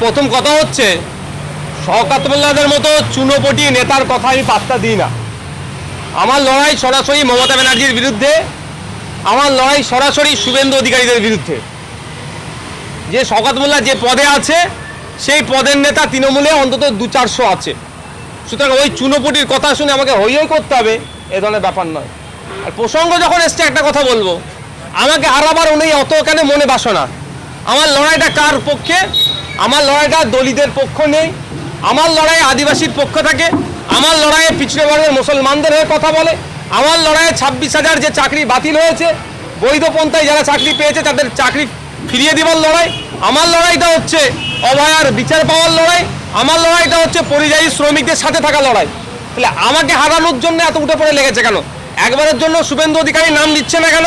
প্রথম কথা হচ্ছে, শওকাত মোল্লাদের মতো চুনোপটি নেতার কথা আমি পাত্তা দিই না। আমার লড়াই সরাসরি মমতা ব্যানার্জির বিরুদ্ধে, আমার লড়াই সরাসরি শুভেন্দু অধিকারীদের বিরুদ্ধে। যে শওকাত মোল্লা যে পদে আছে, সেই পদের নেতা তৃণমূলে অন্তত দু চারশো আছে। সুতরাং ওই চুনোপটির কথা শুনে আমাকে হই হই করতে হবে, এ ধরনের ব্যাপার নয়। আর প্রসঙ্গ যখন এসছে, একটা কথা বলব। আমাকে হারাবার উনি অত কেন মনে বাসনা? আমার লড়াইটা কার পক্ষে? আমার লড়াইটা দলিতের পক্ষ নেই, আমার লড়াই আদিবাসীর পক্ষ থাকে, আমার লড়াইয়ে পিছড়ে বর্গের মুসলমানদের হয়ে কথা বলে, আমার লড়াইয়ে ছাব্বিশ হাজার যে চাকরি বাতিল হয়েছে, বৈধ পন্থায় যারা চাকরি পেয়েছে তাদের চাকরি ফিরিয়ে দেওয়ার লড়াই, আমার লড়াইটা হচ্ছে অভয়ার বিচার পাওয়ার লড়াই, আমার লড়াইটা হচ্ছে পরিযায়ী শ্রমিকদের সাথে থাকা লড়াই। তাহলে আমাকে হারানোর জন্য এত উঠে পড়ে লেগেছে কেন? একবারের জন্য শুভেন্দু অধিকারী নাম দিচ্ছে না কেন?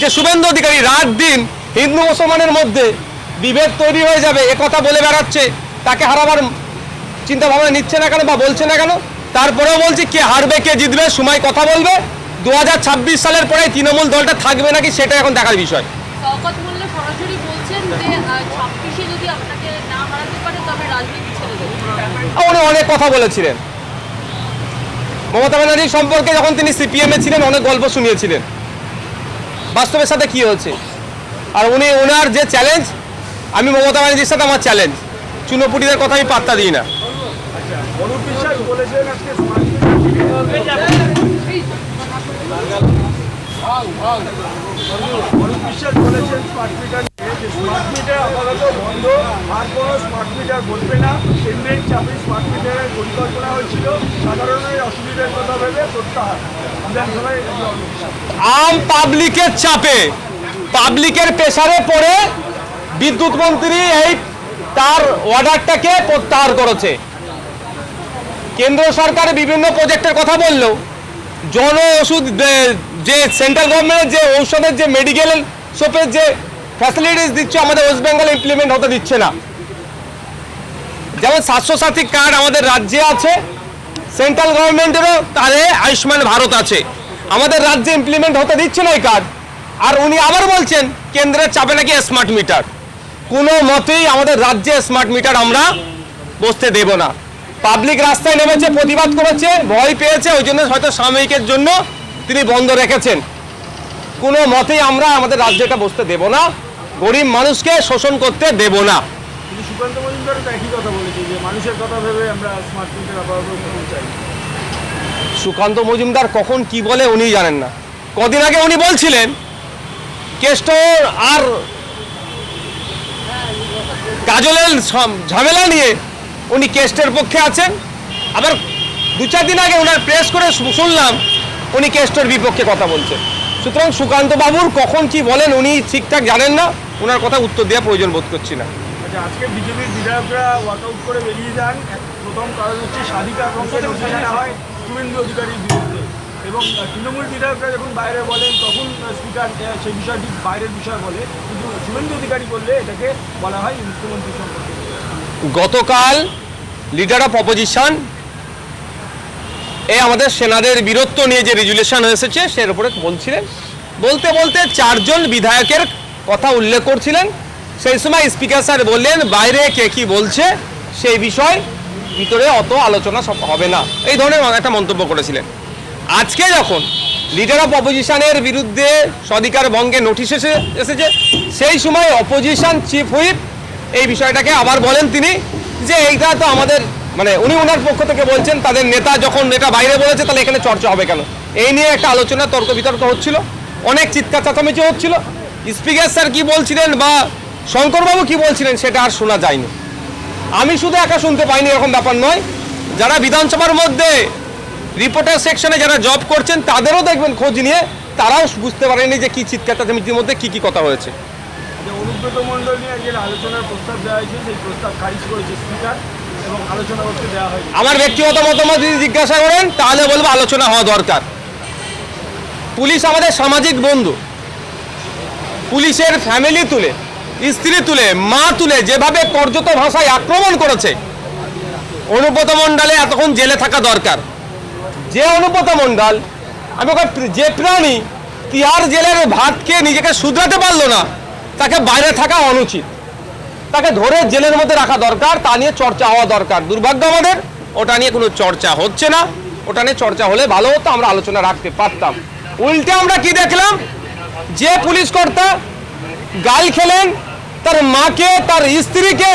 যে শুভেন্দু অধিকারী রাত দিন হিন্দু মুসলমানের মধ্যে বিভেদ তৈরি হয়ে যাবে এ কথা বলে বেড়াচ্ছে। তাকে হারাবার চিন্তা ভাবনা নিচ্ছে না কেন বা বলছে না কেন? তারপরেও বলছি কে হারবে কে জিতবে সময় কথা বলবে। দু হাজার ছাব্বিশ সালের পরে তৃণমূল দলটা থাকবে নাকি সেটা এখন দেখার বিষয়। উনি অনেক কথা বলেছিলেন। মমতা ব্যানার্জি সম্পর্কে যখন তিনি সিপিএমে ছিলেন অনেক গল্প শুনিয়েছিলেন। বাস্তবের সাথে কি হয়েছে? আর উনি ওনার যে চ্যালেঞ্জ আমি মমতা ব্যানার্জির সাথে আমার চ্যালেঞ্জ চুনোপুটিদের কথা আমি পাত্তা দিই না। আম পাবলিকের চাপে পাবলিকের প্রেসারে পড়ে বিদ্যুৎ মন্ত্রী এই তার অর্ডারটাকে প্রত্যাহার করেছে। কেন্দ্র সরকার বিভিন্ন প্রজেক্টের কথা বললেও জন ওষুধ যে সেন্ট্রাল গভর্নমেন্টের যে ঔষধের যে মেডিকেল শপের যে ফ্যাসিলিটিস দিচ্ছে, আমাদের ওয়েস্ট বেঙ্গলে ইমপ্লিমেন্ট হতে দিচ্ছে না। যেমন স্বাস্থ্যসাথী কার্ড আমাদের রাজ্যে আছে, সেন্ট্রাল গভর্নমেন্টেরও তারে আয়ুষ্মান ভারত আছে। আমাদের রাজ্যে ইমপ্লিমেন্ট হতে দিচ্ছে না এই কার্ড। আর উনি আবার বলছেন, কেন্দ্রের চাপে নাকি স্মার্ট মিটার কোনো মতেই আমাদের রাজ্যে স্মার্ট মিটার আমরা বসতে দেব না। পাবলিক রাস্তায় নেমেছে প্রতিবাদ করেছে ভয় পেয়েছে ওই জন্য হয়তো সাময়িকের জন্য তিনি বন্ধ রেখেছেন। কোনো মতেই আমরা আমাদের রাজ্যটা বসতে দেব না গরিব মানুষকে শোষণ করতে দেব না। সুকান্ত মজুমদারও তো একই কথা বলেছে যে মানুষের কথা ভেবে আমরা স্মার্ট মিটার আপাতত চাই। সুকান্ত মজুমদার কখন কি বলে উনি জানেন না। কদিন আগে উনি বলছিলেন কেষ্টর আর কাজলের ঝামেলা নিয়ে উনি কেস্টের পক্ষে আছেন। আবার দু চার দিন আগে ওনার প্রেস করে শুনলাম উনি কেস্টের বিপক্ষে কথা বলছেন। সুতরাং সুকান্ত বাবুর কখন কি বলেন উনি ঠিকঠাক জানেন না ওনার কথা উত্তর দেওয়া প্রয়োজন বোধ করছি না। আচ্ছা আজকে বিজেপির বিধায়করা করে বেরিয়ে যান। প্রথম কারণ হচ্ছে বিরুদ্ধে। এবং তৃণমূল বিধায়করা যখন বাইরে বলেন, তখন স্পিকার সেই বিষয়টি বাইরের বিষয় বলে। কিন্তু শুভেন্দু অধিকারী বললে এটাকে বলা হয় মুখ্যমন্ত্রী সম্পর্কে। গতকাল লিডার অফ অপোজিশন এ আমাদের সেনাদের বীরত্ব নিয়ে যে রেজুলেশন এসেছে সের উপরে বলছিলেন। বলতে বলতে চারজন বিধায়কের কথা উল্লেখ করছিলেন। সেই সময় স্পিকার স্যার বললেন, বাইরে কে কি বলছে, সেই বিষয় ভিতরে অত আলোচনা হবে না। এই ধরনের একটা মন্তব্য করেছিলেন। আজকে যখন লিডার অফ অপোজিশনের বিরুদ্ধে স্বাধিকার ভঙ্গে নোটিশ এসে এসেছে, সেই সময় অপোজিশন চিফ হুইপ এই বিষয়টাকে আবার বলেন তিনি যে এইটা তো আমাদের মানে উনি ওনার পক্ষ থেকে বলছেন, তাদের নেতা যখন এটা বাইরে বলেছে, তাহলে এখানে চর্চা হবে কেন? এই নিয়ে একটা আলোচনা তর্ক বিতর্ক হচ্ছিল, অনেক চিৎকার চাচামেচি হচ্ছিল। স্পিকার স্যার কি বলছিলেন বা শঙ্করবাবু কি বলছিলেন, সেটা আর শোনা যায়নি। আমি শুধু একা শুনতে পাইনি, এরকম ব্যাপার নয়। যারা বিধানসভার মধ্যে রিপোর্টার সেকশনে যারা জব করছেন তাদেরও দেখবেন খোঁজ নিয়ে তারাও বুঝতে পারেনি যে কি চিৎকার চাচামেচির মধ্যে কি কি কথা হয়েছে। অনুব্রত মণ্ডল নিয়ে যে আলোচনার প্রস্তাব দেওয়া হয়েছে সেই প্রস্তাব খারিজ করেছে স্পিকার এবং আলোচনা করতে দেওয়া হয়নি আমার ব্যক্তিগত মতামত যদি জিজ্ঞাসা করেন তাহলে বলব আলোচনা হওয়া দরকার। পুলিশ আমাদের সামাজিক বন্ধু। পুলিশের ফ্যামিলি তুলে স্ত্রী তুলে মা তুলে যেভাবে কর্যত ভাষায় আক্রমণ করেছে অনুব্রত মণ্ডলে এতক্ষণ জেলে থাকা দরকার। যে অনুব্রত মণ্ডল, আমি ওকে যে প্রাণী, তিহার জেলের ভাতকে নিজেকে শুধরাতে পারল না, তাকে বাইরে থাকা অনুচিত। তাকে ধরে জেলের মধ্যে রাখা দরকার, তা নিয়ে চর্চা হওয়া দরকার। দুর্ভাগ্য আমাদের, ওটা নিয়ে কোনো চর্চা হচ্ছে না। ওটা নিয়ে চর্চা হলে ভালো হতো, আমরা আলোচনা রাখতে পারতাম। উল্টে আমরা কি দেখলাম? যে পুলিশ কর্তা গাল খেলেন, তার মাকে, তার স্ত্রীকে,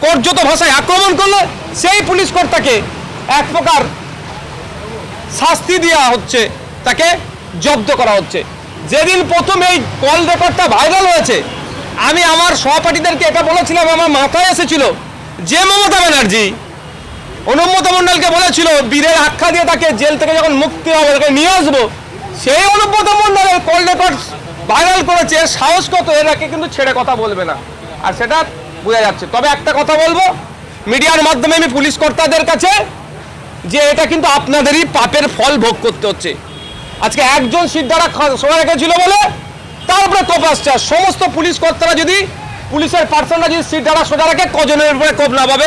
কর্যত ভাষায় আক্রমণ করল, সেই পুলিশ কর্তাকে এক প্রকার শাস্তি দেওয়া হচ্ছে, তাকে জব্দ করা হচ্ছে। যেদিন প্রথম এই কল রেকর্ডটা ভাইরাল হয়েছে, আমি আমার সহপাঠীদেরকে এটা বলেছিলাম, আমার মাথায় এসেছিল যে মমতা ব্যানার্জি অনুব্রত মণ্ডলকে বলেছিল, বীরের আখ্যা দিয়ে তাকে জেল থেকে যখন মুক্তি হবে, তাকে নিয়ে আসব। সেই অনুব্রত মণ্ডলের কল রেকর্ড ভাইরাল করেছে, সাহস কত, এরাকে কিন্তু ছেড়ে কথা বলবে না। আর সেটা বোঝা যাচ্ছে। তবে একটা কথা বলব, মিডিয়ার মাধ্যমে আমি পুলিশ কর্তাদের কাছে যে এটা কিন্তু আপনাদেরই পাপের ফল ভোগ করতে হচ্ছে। আজকে একজন সিদ্ধারা সময় রেখেছিল বলে তার উপরে কোপ আসছে। সমস্ত পুলিশ কর্তারা যদি, পুলিশের পার্সনরা যদি সিদ্ধারা সোজা রাখে কজনের উপরে কোপ না পাবে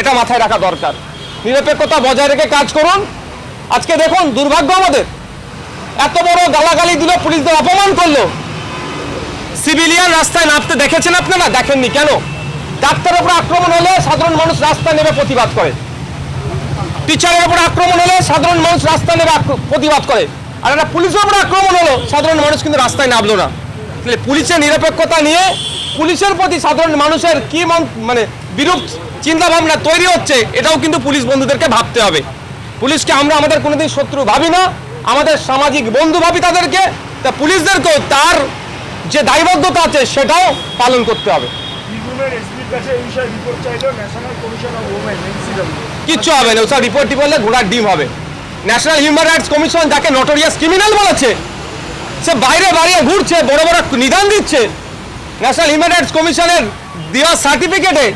এটা মাথায় রাখা দরকার। নিরপেক্ষতা বজায় রেখে কাজ করুন। আজকে দেখুন, দুর্ভাগ্য আমাদের। এত বড় গালাগালি দিল, পুলিশদের অপমান করল। সিভিলিয়ান রাস্তায় নামতে দেখেছেন আপনারা? দেখেননি কেন? ডাক্তারের উপর আক্রমণ হলে সাধারণ মানুষ রাস্তায় নেমে প্রতিবাদ করে। টিচারের উপর আক্রমণ হলে সাধারণ মানুষ রাস্তায় আক্র- প্রতিবাদ করে। আর একটা পুলিশের উপর আক্রমণ হলো, সাধারণ মানুষ কিন্তু রাস্তায় নামলো না। তাহলে পুলিশের নিরপেক্ষতা নিয়ে পুলিশের প্রতি সাধারণ মানুষের কি মন- বিরূপ চিন্তা ভাবনা তৈরি হচ্ছে, এটাও কিন্তু পুলিশ বন্ধুদেরকে ভাবতে হবে। পুলিশকে আমরা আমাদের কোনোদিন শত্রু ভাবি না, আমাদের সামাজিক বন্ধু ভাবি তাদেরকে, তা পুলিশদেরকেও তার যে দায়বদ্ধতা আছে সেটাও পালন করতে হবে। কাছে এই বিষয়ে রিপোর্ট চাইলো National Commission of Women NCW কিচ্ছু হবে না। ওসব রিপোর্ট টিপোর্টে ঘোড়ার ডিম হবে। ন্যাশনাল হিউম্যান রাইটস কমিশন যাকে নটোরিয়াস ক্রিমিনাল বলেছে, সে বাইরে বাইরে ঘুরছে, বড় বড় নিদান দিচ্ছে। ন্যাশনাল হিউম্যান রাইটস কমিশনের দেওয়া সার্টিফিকেটে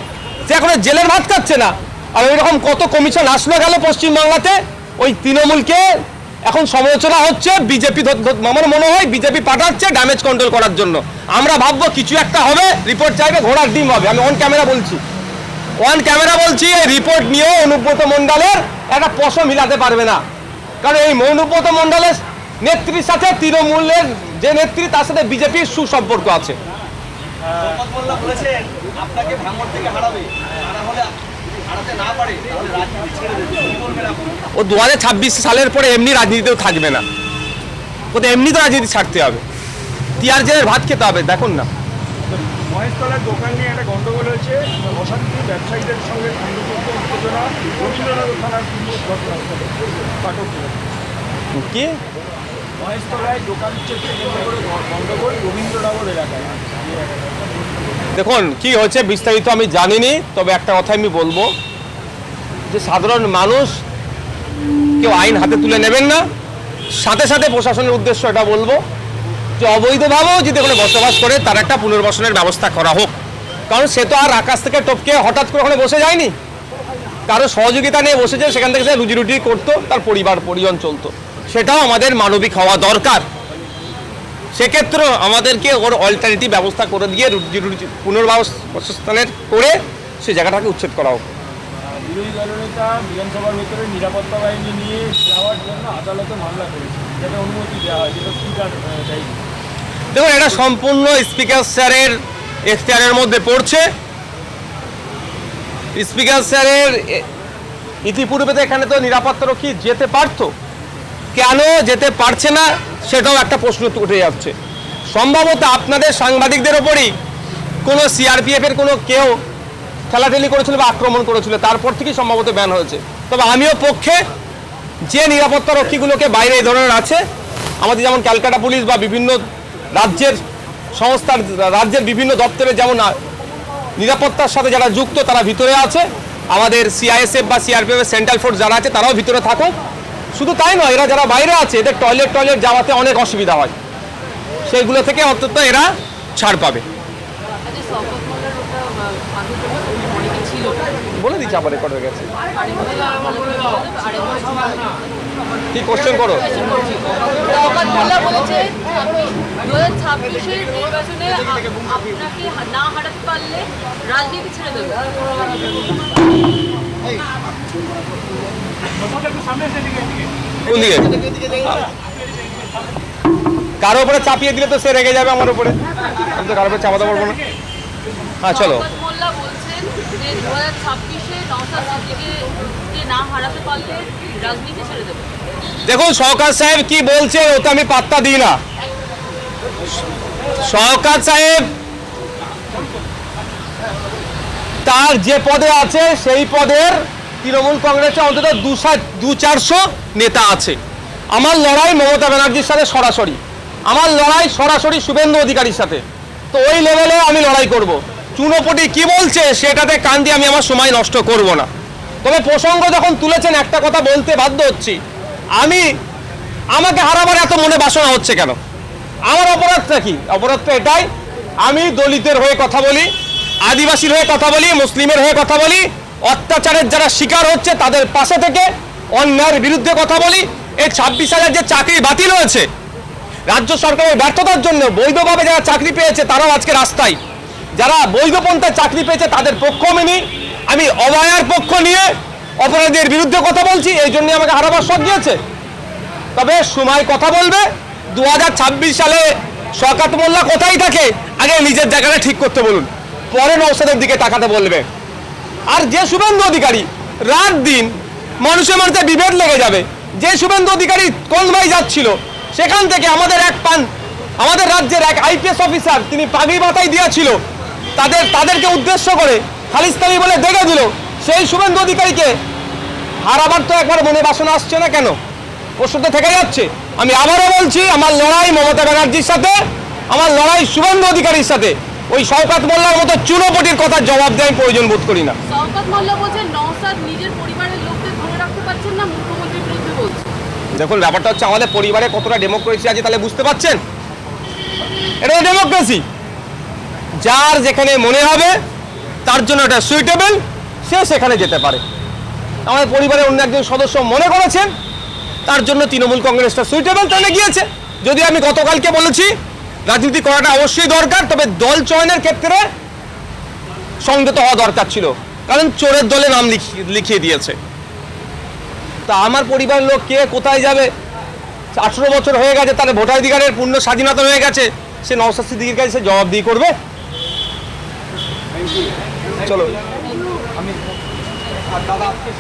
সে এখন জেলের ভাত খাচ্ছে না। আর ওই রকম কত কমিশন আসলো গেল পশ্চিমবাংলাতে, ওই তৃণমূলকে এখন সমালোচনা হচ্ছে বিজেপি আমার মনে হয় বিজেপি পাঠাচ্ছে ড্যামেজ কন্ট্রোল করার জন্য। আমরা ভাববো কিছু একটা হবে রিপোর্ট চাইবে, ঘোড়ার ডিম হবে। আমি অন ক্যামেরা বলছি। ওয়ান ক্যামেরা বলছি এই রিপোর্ট নিয়েও অনুব্রত মণ্ডলের একটা পশম মিলাতে পারবে না। কারণ এই অনুব্রত মণ্ডলের নেত্রীর সাথে তৃণমূলের যে নেত্রী তার সাথে বিজেপির সুসম্পর্ক আছে। ও দু হাজার ছাব্বিশ সালের পরে এমনি রাজনীতিতেও থাকবে না। ওতে এমনি তো রাজনীতি ছাড়তে হবে। টিআর জেলের ভাত খেতে হবে দেখুন না। মহেশতলার দোকান নিয়ে একটা গন্ডগোল হয়েছে। অশান্তি ব্যবসায়ীদের সঙ্গে সংঘর্ষ উত্তেজনা রবীন্দ্রনগর থানার পাঠক কি? মহেশতলায় দোকান গন্ডগোল রবীন্দ্রনগর এলাকায়। দেখুন কি হয়েছে বিস্তারিত আমি জানিনি তবে একটা কথা আমি বলব। যে সাধারণ মানুষ কেউ আইন হাতে তুলে নেবেন না। সাথে সাথে প্রশাসনের উদ্দেশ্য এটা বলব। যে অবৈধভাবেও যদি ওখানে বসবাস করে, তার একটা পুনর্বাসনের ব্যবস্থা করা হোক। কারণ সে তো আর আকাশ থেকে টপকে হঠাৎ করে ওখানে বসে যায়নি। কারও সহযোগিতা নিয়ে বসেছে, সেখান থেকে সে রুজি রুটি করতো, তার পরিবার, পরিজন চলতো। সেটাও আমাদের মানবিক হওয়া দরকার। সেক্ষেত্রেও আমাদেরকে ওর অল্টারনেটিভ ব্যবস্থা করে দিয়ে রুজি রুটি পুনর্বাসনের করে সেই জায়গাটাকে উচ্ছেদ করা হোক। বিধানসভার ভেতরে নিরাপত্তা বাহিনী নিয়ে যাওয়ার জন্য আদালতে মামলা করেছে। যাতে অনুমতি দেওয়া হয় দেখুন, এটা সম্পূর্ণ স্পিকার স্যারের এখতিয়ারের মধ্যে পড়ছে। স্পিকার স্যারের ইতিপূর্বে তো এখানে তো নিরাপত্তারক্ষী যেতে পারতো। কেন যেতে পারছে না, সেটাও একটা প্রশ্ন উঠে যাচ্ছে। সম্ভবত আপনাদের সাংবাদিকদের ওপরই কোনো সিআরপিএফের কোনো কেউ ঠেলাঠেলি করেছিল বা আক্রমণ করেছিল, তারপর থেকেই সম্ভবত ব্যান হয়েছে। তবে আমিও পক্ষে যে নিরাপত্তা রক্ষীগুলোকে বাইরে এই ধরনের আছে, আমাদের যেমন ক্যালকাটা পুলিশ বা বিভিন্ন রাজ্যের সংস্থার রাজ্যের বিভিন্ন দপ্তরে যেমন নিরাপত্তার সাথে যারা যুক্ত তারা ভিতরে আছে। আমাদের সিআইএসএফ বা সিআরপিএফ সেন্ট্রাল ফোর্স যারা আছে তারাও ভিতরে থাকুক। শুধু তাই নয় এরা যারা বাইরে আছে এদের টয়লেট টয়লেট যাওয়াতে অনেক অসুবিধা হয়। সেইগুলো থেকে অন্তত এরা ছাড় পাবে। আচ্ছা বলে দিচ্ছি আবার রেকর্ড হয়ে গেছে। কি কোশ্চেন করো? বলেছে নির্বাচনে আপনাকে না হারাতে পারলে রাজনীতি ছেড়ে দেবে। কারও উপরে চাপিয়ে দিলে তো সে রেগে যাবে আমার উপরে। আমি তো কারও উপরে চাপাতে পারব না। হ্যাঁ, চলো। যে দু হাজার ছাব্বিশে সিদ্দিকে না হারাতে পারলে রাজনীতি ছেড়ে দেবে। দেখুন সরকার সাহেব কি বলছে ওটা আমি পাত্তা দিই না। সরকার সাহেব, তার যে পদে আছে, সেই পদের তৃণমূল কংগ্রেসে অন্তত দু চারশো নেতা আছে। আমার লড়াই মমতা ব্যানার্জির সাথে সরাসরি। আমার লড়াই সরাসরি শুভেন্দু অধিকারীর সাথে। তো ওই লেভেলে আমি লড়াই করব। চুনোপটি কি বলছে, সেটাতে কান দিয়ে আমি আমার সময় নষ্ট করব না। তবে প্রসঙ্গ যখন তুলেছেন, একটা কথা বলতে বাধ্য হচ্ছি। আমি, আমাকে হারাবার এত মনে বাসনা হচ্ছে কেন? আমার অপরাধটা কি? অপরাধটা এটাই, আমি দলিতের হয়ে কথা বলি, আদিবাসীর হয়ে কথা বলি, মুসলিমের হয়ে কথা বলি, অত্যাচারের যারা শিকার হচ্ছে তাদের পাশে থেকে অন্যায়ের বিরুদ্ধে কথা বলি এই ছাব্বিশ হাজার যে চাকরি বাতিল হয়েছে, রাজ্য সরকারের ব্যর্থতার জন্য বৈধভাবে যারা চাকরি পেয়েছে তারাও আজকে রাস্তায়। যারা বৈধ পন্থায় চাকরি পেয়েছে তাদের পক্ষ মেনি, আমি অবায়ার পক্ষ নিয়ে অপরাধীদের বিরুদ্ধে কথা বলছি, এই জন্য আমাকে হারাবার শখ দিয়েছে তবে সময় কথা বলবে। দু হাজার ছাব্বিশ সালে শকাত মোল্লা কোথায় থাকে, আগে নিজের জায়গাটা ঠিক করতে বলুন। পরে নৌসাদের দিকে তাকাতে বলবে। আর যে শুভেন্দু অধিকারী রাত দিন মানুষের মানুষের বিভেদ লেগে যাবে, যে শুভেন্দু অধিকারী কলমাই যাচ্ছিল, সেখান থেকে আমাদের এক পান, আমাদের রাজ্যের এক আইপিএস অফিসার তিনি পাগড়ি মাথায় দিয়েছিল, তাদের, তাদেরকে উদ্দেশ্য করে খালিস্তানি বলে দেখে দিল। সেই শুভেন্দু অধিকারীকে হারাবার তো একবার মনে বাসনা আসছে না কেন? তো থেকে যাচ্ছে। আমি আবারও বলছি আমার লড়াই মমতা ব্যানার্জির সাথে আমার লড়াই শুভেন্দু অধিকারীর সাথে। ওই শওকাত মোল্লার মতো চুনোপটির কথা জবাব দেয় প্রয়োজন বোধ করি না। দেখুন ব্যাপারটা হচ্ছে আমাদের পরিবারে কতটা ডেমোক্রেসি আছে তাহলে বুঝতে পারছেন? এটা ডেমোক্রেসি যার যেখানে মনে হবে তার জন্য এটা সুইটেবল সে সেখানে যেতে পারে। আমাদের পরিবারের অন্য একজন সদস্য মনে করেছেন তার জন্য তৃণমূল কংগ্রেসটা সুইটেবল তাহলে গিয়েছে। যদি আমি গতকালকে বলেছি রাজনীতি করাটা অবশ্যই দরকার তবে দল চয়নের ক্ষেত্রে সংযত হওয়া দরকার ছিল কারণ চোরের দলে নাম লিখি- লিখিয়ে দিয়েছে। তা আমার পরিবার লোক কে কোথায় যাবে? আঠেরো বছর হয়ে গেছে তার ভোটাধিকারের পূর্ণ স্বাধীনতা হয়ে গেছে সে নওশাদ সিদ্দিকির কাছে সে জবাব দিয়ে করবে চলো।